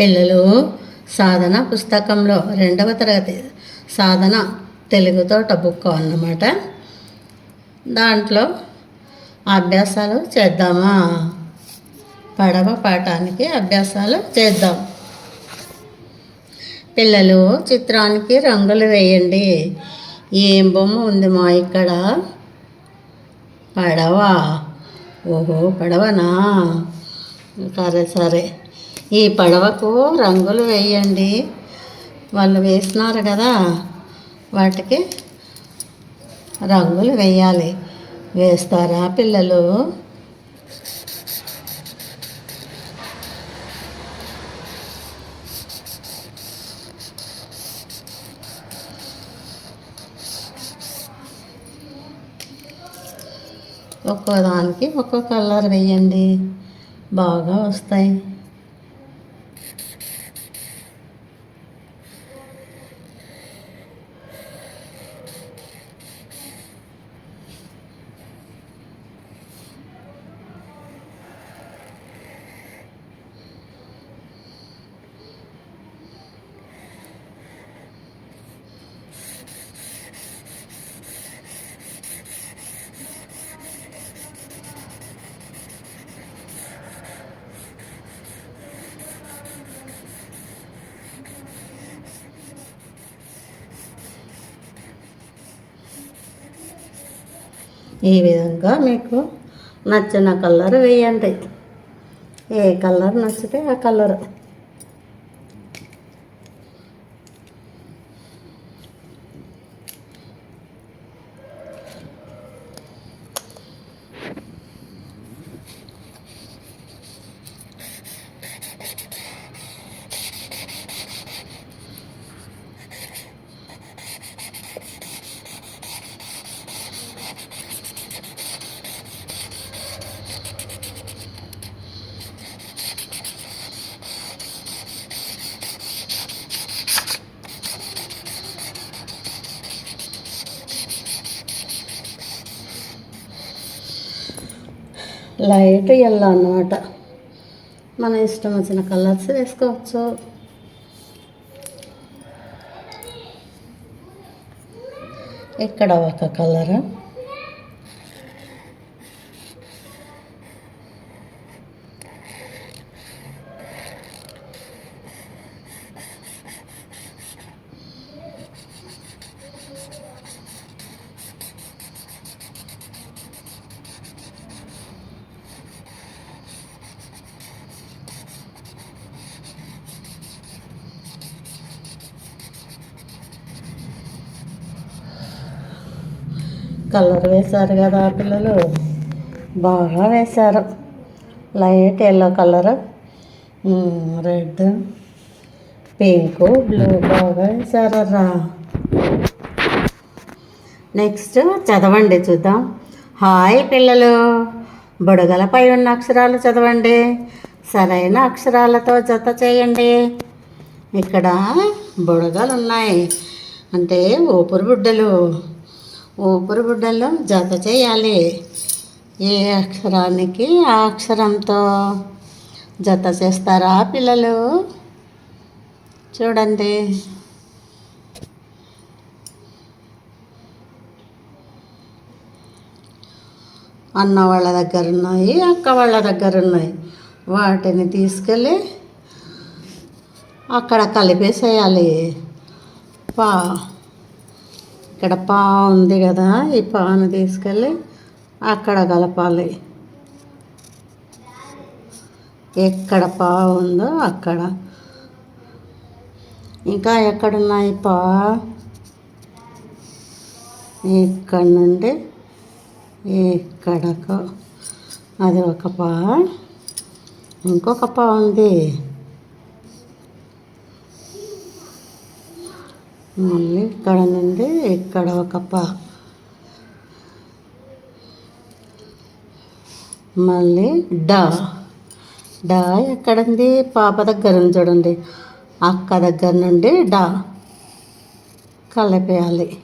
పిల్లలు సాధన పుస్తకంలో రెండవ తరగతి సాధన తెలుగుతో బుక్ అన్నమాట. దాంట్లో అభ్యాసాలు చేద్దామా? పడవ పాఠానికి అభ్యాసాలు చేద్దాం. పిల్లలు చిత్రానికి రంగులు వేయండి. ఏం బొమ్మ ఉంది మా ఇక్కడ? పడవ. ఓహో పడవనా? సరే సరే. ఈ పడవకు రంగులు వేయండి. వాళ్ళు వేసినారు కదా వాటికి రంగులు వేయాలి. వేస్తారా పిల్లలు? ఒక్కో దానికి ఒక్కో కలర్ వేయండి. బాగా వస్తాయి. ఈ విధంగా మీకు నచ్చిన కలర్ వేయండి. ఏ కలర్ నచ్చితే ఆ కలర్. లైట్ ఎల్లో అన్నమాట. మన ఇష్టం వచ్చిన కలర్స్ వేసుకోవచ్చు. ఇక్కడ ఒక కలరు కలర్ వేశారు కదా పిల్లలు. బాగా వేశారు. Light yellow colour. Red pink blue బాగా వేశారరా నెక్స్ట్ చదవండి చూద్దాం. హాయ్ పిల్లలు. బుడగలపై ఉన్న అక్షరాలు చదవండి. సరైన అక్షరాలతో జత చేయండి. ఇక్కడ బుడగలు ఉన్నాయి అంటే ఊపిరి బుడ్డలు. ఊపిరి జత చేయాలి. ఏ అక్షరానికి ఆ అక్షరంతో జత చేస్తారా పిల్లలు? చూడండి. అన్న వాళ్ళ దగ్గర ఉన్నాయి అక్క వాళ్ళ దగ్గర ఉన్నాయి వాటిని తీసుకెళ్ళి అక్కడ కలిపేసేయాలి. పా ఇక్కడ పా ఉంది కదా ఈ పాను తీసుకెళ్ళి అక్కడ కలపాలి. ఎక్కడ పా ఉందో అక్కడ. ఇంకా ఎక్కడున్నాయి పా ఇక్కడ నుండి ఇక్కడకు. అది ఒక పా ఇంకొక పా ఉంది. ఇక్కడ నుండి ఇక్కడ ఒక పా. మళ్ళీ డా. డా ఎక్కడుంది పాప దగ్గర ఉంది చూడండి. అక్క దగ్గర నుండి డా. కలిపేయాలి.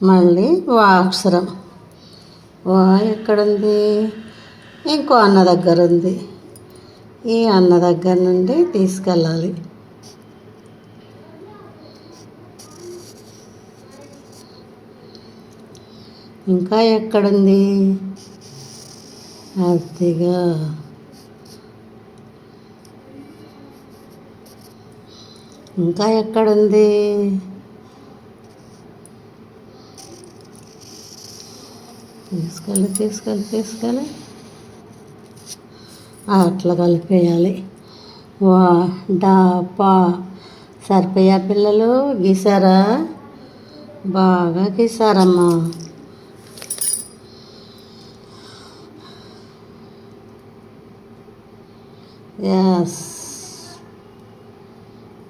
మళ్ళీ వా అక్షరం వా ఎక్కడుంది? ఇంకో అన్న దగ్గర ఉంది ఈ అన్న దగ్గర నుండి తీసుకెళ్ళాలి. ఇంకా ఎక్కడుంది? అదిగా. ఇంకా ఎక్కడుంది? తీసుకెళ్ళి తీసుకెళ్ళి తీసుకెళ్ళి. అట్లా కలిపేయాలి. వా డా పా. సరిపోయా పిల్లలు? గీసారా? బాగా గీసారమ్మా. ఎస్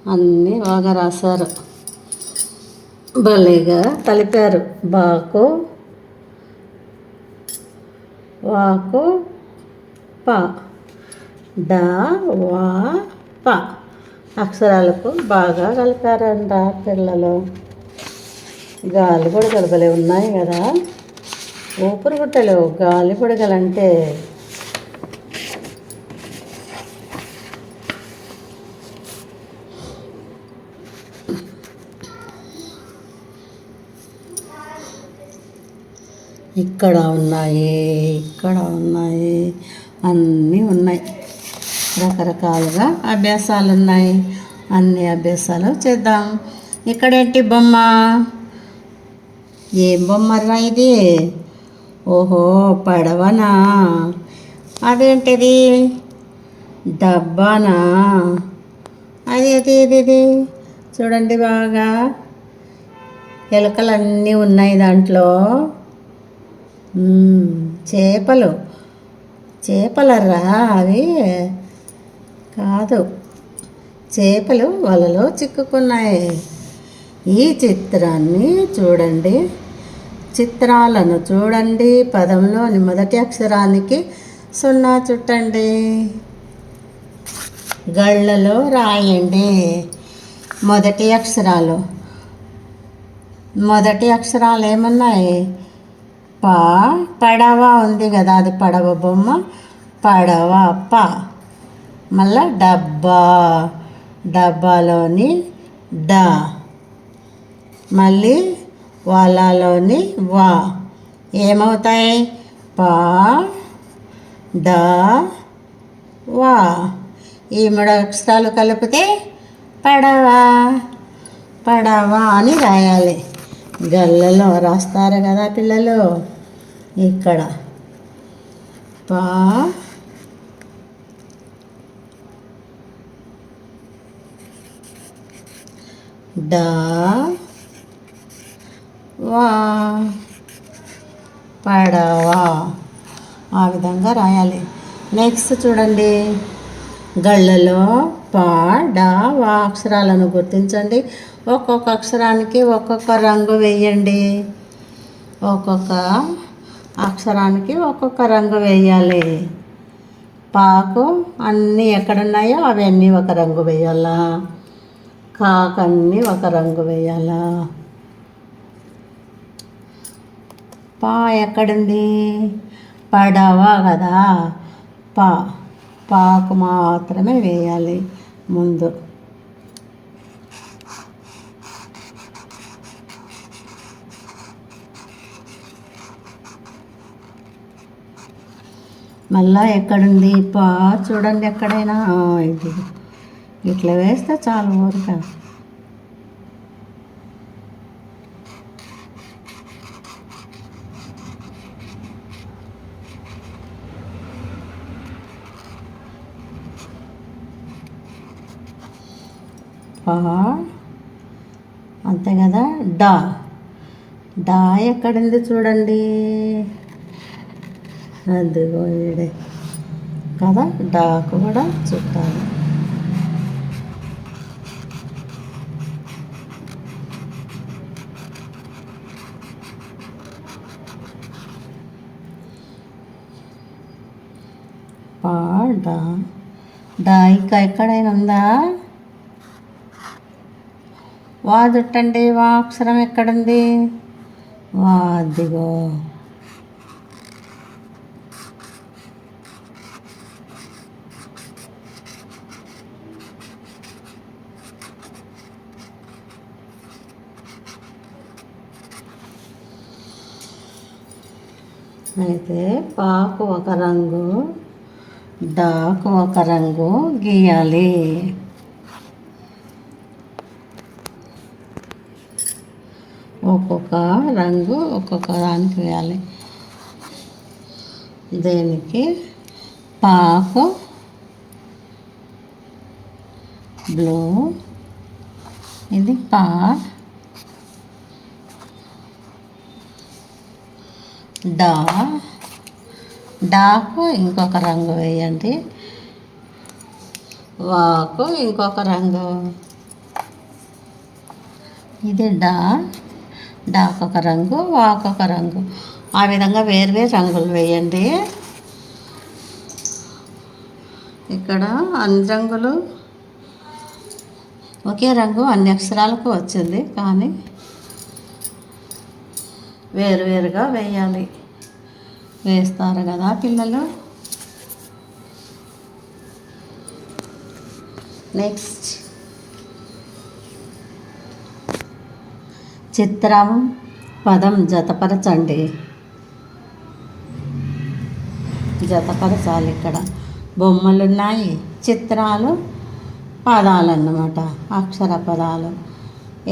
అన్నీ బాగా రాశారు. భలేగా కలిపారు. బాకు. వాకు ప. డ వా ప. అక్షరాలకు బాగా కలిపారంట పిల్లలు. గాలి బుడగలు ఉన్నాయి కదా. ఊపిరి గుట్టలు గాలి బుడగలంటే ఇక్కడ ఉన్నాయి ఇక్కడ ఉన్నాయి అన్నీ ఉన్నాయి. రకరకాలుగా అభ్యాసాలు ఉన్నాయి అన్ని అభ్యాసాలు చేద్దాం. ఇక్కడేంటి బొమ్మ? ఏం బొమ్మరా ఇది? ఓహో పడవనా? అదేంటిది? డబ్బానా? అది అది ఇది ఇది చూడండి బాగా. ఎలుకలు అన్నీ ఉన్నాయి దాంట్లో. చేపలు. చేపలరా అవి? కాదు. చేపలు వలలో చిక్కుకున్నాయి. ఈ చిత్రాన్ని చూడండి. చిత్రాలను చూడండి. పదంలోని మొదటి అక్షరానికి సున్నా చుట్టండి. గళ్ళలో రాయండి. మొదటి అక్షరాలు. మొదటి అక్షరాలు ఏమున్నాయి? ప. పడవ ఉంది కదా అది పడవ బొమ్మ. పడవ ప. మళ్ళా డబ్బా. డబ్బాలోని డ. మళ్ళీ వాళ్ళలోని వా. ఏమవుతాయి? ప. డ. వా. ఈ మూడు అక్షరాలు కలిపితే పడవ. పడవ అని రాయాలి. గల్లలో రాస్తారు కదా పిల్లలు. ఇక్కడ. పా. డా. వా. పడవా. ఆ విధంగా రాయాలి. నెక్స్ట్ చూడండి. గళ్ళలో పాడ వా అక్షరాలను గుర్తించండి. ఒక్కొక్క అక్షరానికి ఒక్కొక్క రంగు వేయండి. ఒక్కొక్క అక్షరానికి ఒక్కొక్క రంగు వేయాలి. పాకు అన్నీ ఎక్కడున్నాయో అవన్నీ ఒక రంగు వేయాలా. కాకన్నీ అన్నీ ఒక రంగు వేయాలా. పా ఎక్కడుంది? పడవ కదా. పా పాకు మాత్రమే వేయాలి ముందు. మళ్ళా ఎక్కడుంది? పా చూడండి ఎక్కడైనా. ఇది ఇట్లా వేస్తే చాలు ఊరిక. పా అంతే కదా? డా. డా ఎక్కడుంది చూడండి. అదిగో ఈడే. కదా? డాకు కూడా చుట్టాలి. పా డా. డా ఇంకా ఎక్కడైనా ఉందా? వాదుట్టండి వా అక్షరం ఎక్కడుంది? వాదిగో. అయితే పాకు ఒక రంగు డాకు ఒక రంగు గీయాలి. ఒక్కొక్క రంగు ఒక్కొక్క దానికి వేయాలి. దీనికి? పాకు. బ్లూ. ఇది పా. డా. డాకు ఇంకొక రంగు వేయండి. వాకు ఇంకొక రంగు. ఇది డా. డాకు ఒక రంగు ఒక్కొక్క రంగు. ఆ విధంగా వేరు వేరు రంగులు వేయండి. ఇక్కడ అన్ని రంగులు ఒకే రంగు అన్ని అక్షరాలకు వచ్చింది కానీ వేరువేరుగా వేయాలి. వేస్తారు కదా పిల్లలు. నెక్స్ట్ చిత్రం పదం జతపరచండి జతపరచాలి ఇక్కడ. బొమ్మలు ఉన్నాయి చిత్రాలు పదాలు అన్నమాట అక్షర పదాలు.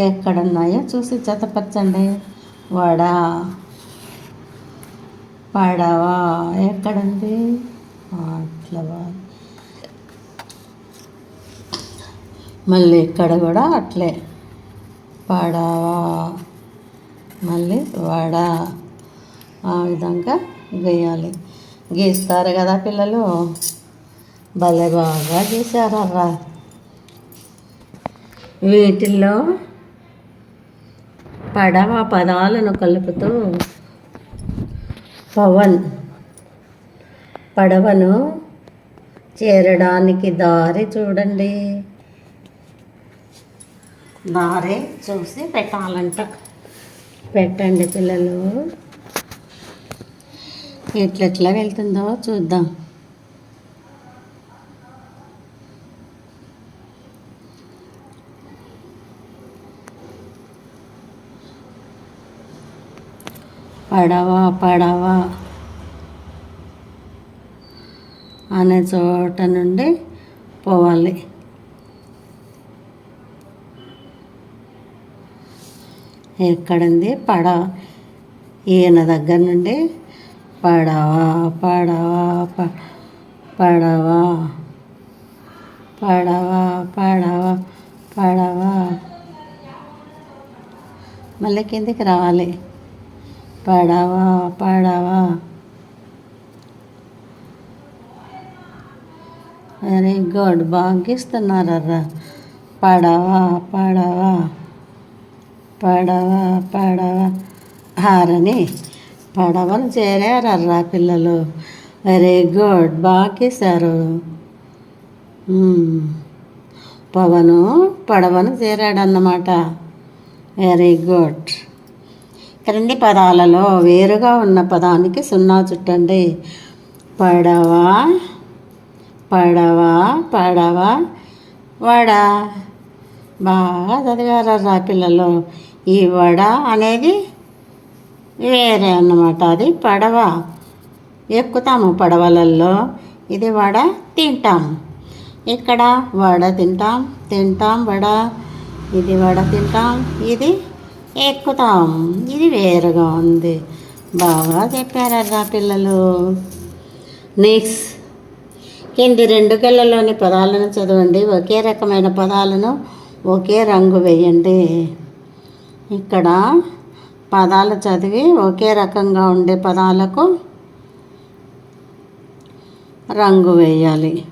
ఎక్కడున్నాయో చూసి జతపరచండి వడ పడవ ఎక్కడుంది అట్లా మళ్ళీ ఇక్కడ కూడా అట్లే. పడవ? మళ్ళీ వడ. ఆ విధంగా గీయాలి గీస్తారు కదా పిల్లలు? భలే బాగా గీశారర్రా. వీటిల్లో పడవ పదాలను కలుపుతూ పవన్ పడవను చేరడానికి దారి చూడండి. దారే చూసి పెట్టాలంట. పెట్టండి పిల్లలు. ఎట్లెట్లా వెళ్తుందో చూద్దాం. పడవ పడవ. అనే చోట నుండి పోవాలి. ఎక్కడంది? పడవ ఈయన దగ్గర నుండి పడవ పడవ ప- పడవ పడవ పడవ పడవ. మళ్ళీ కిందికి రావాలి. పడవ పడవ. Very good. బాగా గీస్తున్నారర్రా పడవ పడవ. పడవ పడవ. హారని పడవను చేరారర్రా పిల్లలు. వెరీ గుడ్ బాగా పవను పడవను చేరాడన్నమాట. Very good. క్రింది పదాలలో వేరుగా ఉన్న పదానికి సున్నా చుట్టండి. పడవ పడవ పడవ. వడ? బాగా చదివారా పిల్లలు. ఈ వడ అనేది వేరే అన్నమాట. అది పడవ. ఎక్కుతాము పడవలల్లో. ఇది వడ తింటాం. ఇక్కడ వడ తింటాం తింటాం వడ. ఇది వడ తింటాం ఇది ఎక్కుతాం. ఇది వేరుగా ఉంది. బాగా చెప్పారా పిల్లలు. నెక్స్ట్ కింది రెండు కళ్ళలోని పదాలను చదవండి. ఒకే రకమైన పదాలను ఒకే రంగు వేయండి. ఇక్కడ పదాలు చదివి ఒకే రకంగా ఉండే పదాలకు రంగు వేయాలి.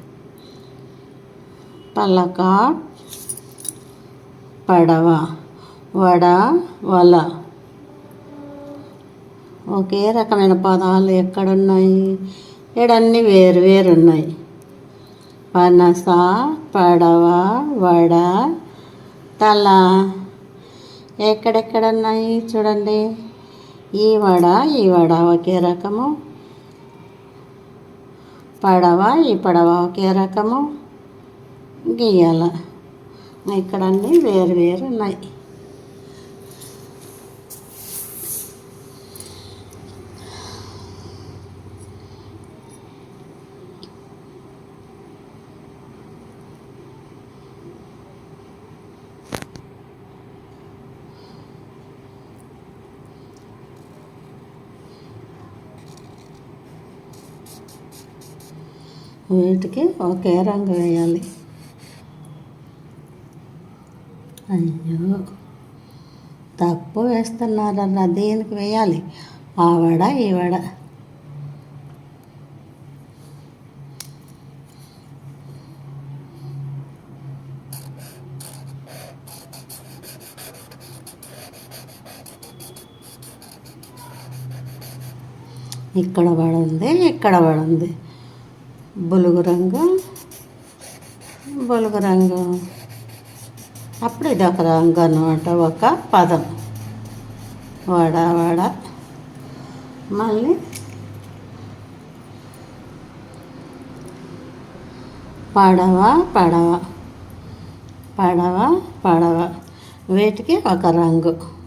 పలక పడవ వడ వల. ఒకే రకమైన పదాలు ఎక్కడున్నాయి? ఇడన్నీ వేరు వేరు ఉన్నాయి పనస పడవ వడ తల. ఎక్కడెక్కడ ఉన్నాయి చూడండి. ఈ వడ ఈ వడ ఒకే రకము. పడవ ఈ పడవ ఒకే రకము. గీయాల. ఇక్కడ అన్నీ వేరు వేరు ఉన్నాయి. వీటికి ఒకే రంగు వేయాలి. అయ్యో తప్పు వేస్తున్నారన్న దీనికి వేయాలి? ఆ వడ ఈ వడ. ఇక్కడ పడుంది ఇక్కడ పడుంది బులుగు రంగు బులుగు రంగు. అప్పుడు ఇది ఒక రంగు అనమాట ఒక పదం. వడ వడ. మళ్ళీ పడవ పడవ. పడవ పడవ. వీటికి ఒక రంగు.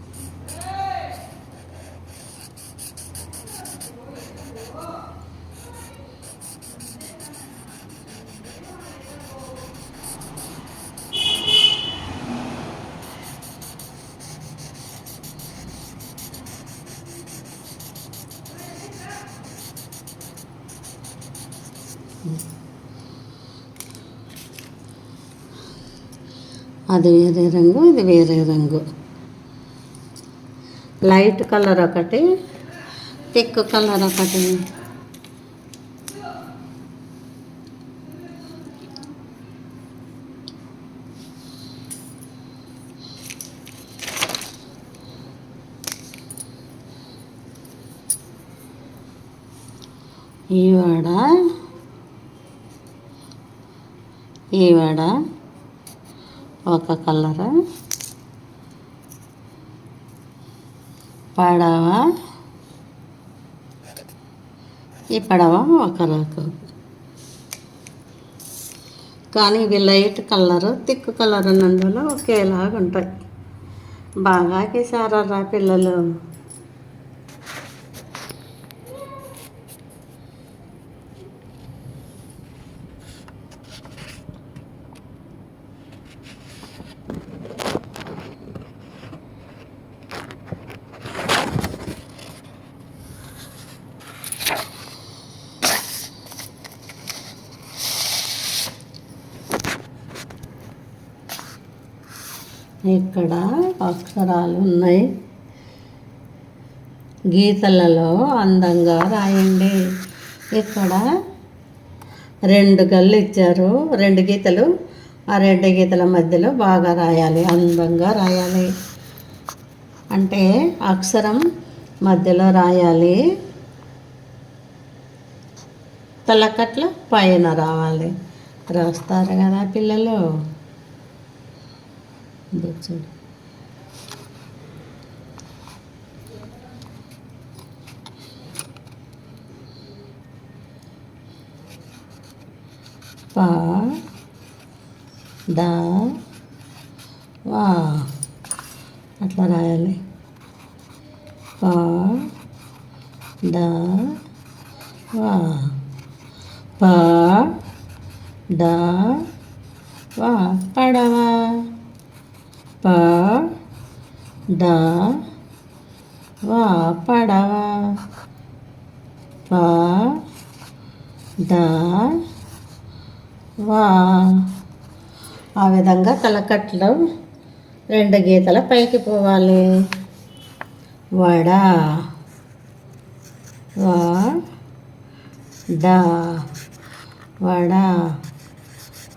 అది వేరే రంగు ఇది వేరే రంగు. లైట్ కలర్ ఒకటి థిక్ కలర్ ఒకటి. ఈవాడ ఈవాడ ఒక కలర్. పడవ. ఈ పడవ ఒక రకం. కానీ ఇవి లైట్ కలర్ తిక్కు కలర్ నందులో ఒకేలాగా ఉంటాయి బాగా గీసారా పిల్లలు? ఇక్కడ అక్షరాలు ఉన్నాయి గీతలలో అందంగా రాయండి. ఇక్కడ రెండు గళ్ళు ఇచ్చారు. రెండు గీతలు. ఆ రెండు గీతల మధ్యలో బాగా రాయాలి. అందంగా రాయాలి. అంటే అక్షరం మధ్యలో రాయాలి. తలకట్ల పైన రావాలి. రాస్తారు కదా పిల్లలు. ఇదో చూడు పా దా వా అట్లా రాయాలి పా దా వా పా దా వా పడవా ప ద వా పడవ. ప ద వా. ఆ విధంగా తలకట్లో రెండు గీతల పైకి పోవాలి. వడ వా ద వడ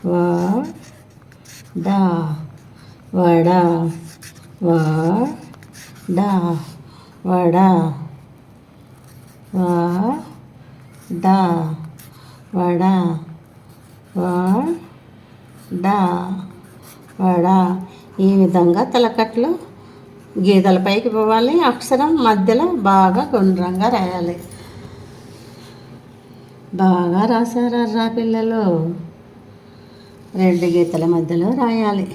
వా ద వడ వడ వడ వడ వడ వడ వడ. ఈ విధంగా తలకట్లు గీతలపైకి పోవాలి. అక్షరం మధ్యలో బాగా గుండ్రంగా రాయాలి. బాగా రాశారా రా పిల్లలు? రెండు గీతల మధ్యలో రాయాలి.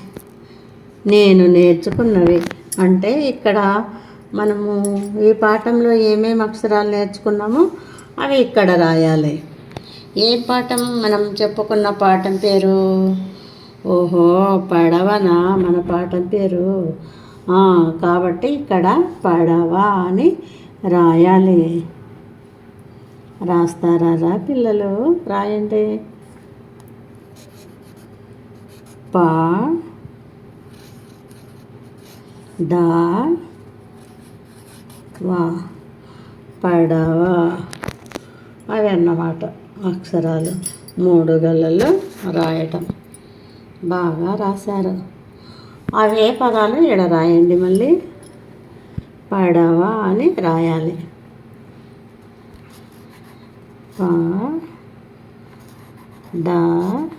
నేను నేర్చుకున్నవి. అంటే ఇక్కడ మనము ఈ పాఠంలో ఏమేమి అక్షరాలు నేర్చుకున్నామో అవి ఇక్కడ రాయాలి. ఏ పాఠం? మనం చెప్పుకున్న పాఠం పేరు? ఓహో పడవనా? మన పాఠం పేరు? కాబట్టి ఇక్కడ పడవ అని రాయాలి. రాస్తారా రా పిల్లలు? రాయండి. పా డా వా పడవ అవి అన్నమాట అక్షరాలు. మూడు గళ్ళల్లో రాయటం. బాగా రాశారు. అవే పదాలు ఇక్కడ రాయండి మళ్ళీ. పడవ అని రాయాలి. పా డా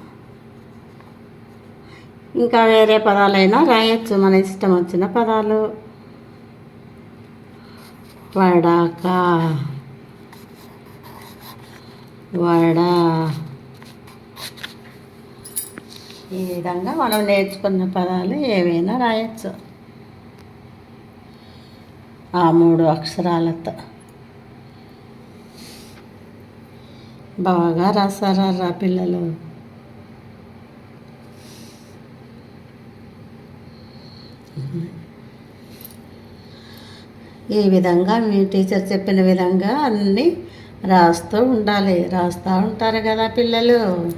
ఇంకా వేరే పదాలైనా రాయొచ్చు మన ఇష్టం వచ్చిన పదాలు. వడక వడ. ఈ విధంగా మనం నేర్చుకున్న పదాలు ఏవైనా రాయొచ్చు. ఆ మూడు అక్షరాలతో. బాగా రాసారా రా పిల్లలు? ఈ విధంగా మీ టీచర్ చెప్పిన విధంగా అన్నీ రాస్తూ ఉండాలి. రాస్తూ ఉంటారు కదా పిల్లలు.